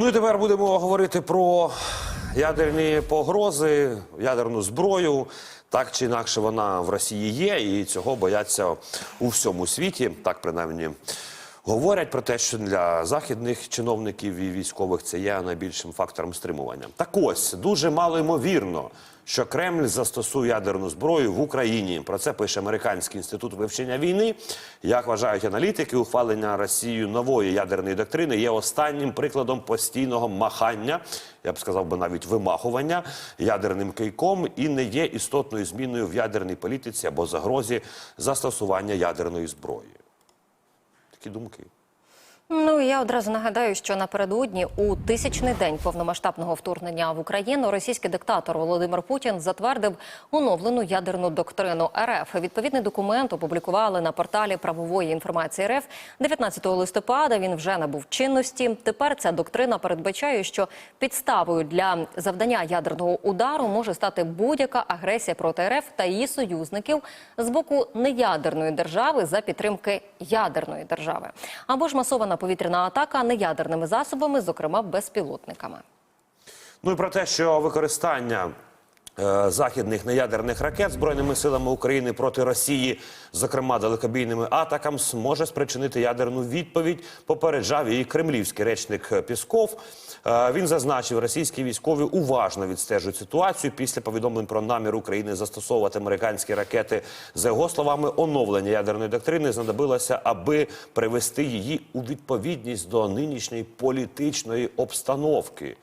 Ну і тепер будемо говорити про ядерні погрози, ядерну зброю. Так чи інакше вона в Росії є, і цього бояться у всьому світі. Так принаймні говорять про те, що для західних чиновників і військових це є найбільшим фактором стримування. Так ось дуже мало ймовірно, що Кремль застосує ядерну зброю в Україні. Про це пише Американський інститут вивчення війни. Як вважають аналітики, ухвалення Росією нової ядерної доктрини є останнім прикладом постійного махання, я б сказав би навіть вимахування ядерним кийком і не є істотною зміною в ядерній політиці або загрозі застосування ядерної зброї. que de um quê? Ну я одразу нагадаю, що напередодні у тисячний день повномасштабного вторгнення в Україну російський диктатор Володимир Путін затвердив оновлену ядерну доктрину РФ. Відповідний документ опублікували на порталі правової інформації РФ 19 листопада. Він вже набув чинності. Тепер ця доктрина передбачає, що підставою для завдання ядерного удару може стати будь-яка агресія проти РФ та її союзників з боку неядерної держави за підтримки ядерної держави або ж масована повітряна атака неядерними засобами, зокрема безпілотниками. Ну і про те, що використання західних неядерних ракет збройними силами України проти Росії, зокрема далекобійними атакам, може спричинити ядерну відповідь. Попереджав її кремлівський речник Пісков. Е, він зазначив, російські військові уважно відстежують ситуацію після повідомлень про намір України застосовувати американські ракети. За його словами, оновлення ядерної доктрини знадобилося, аби привести її у відповідність до нинішньої політичної обстановки.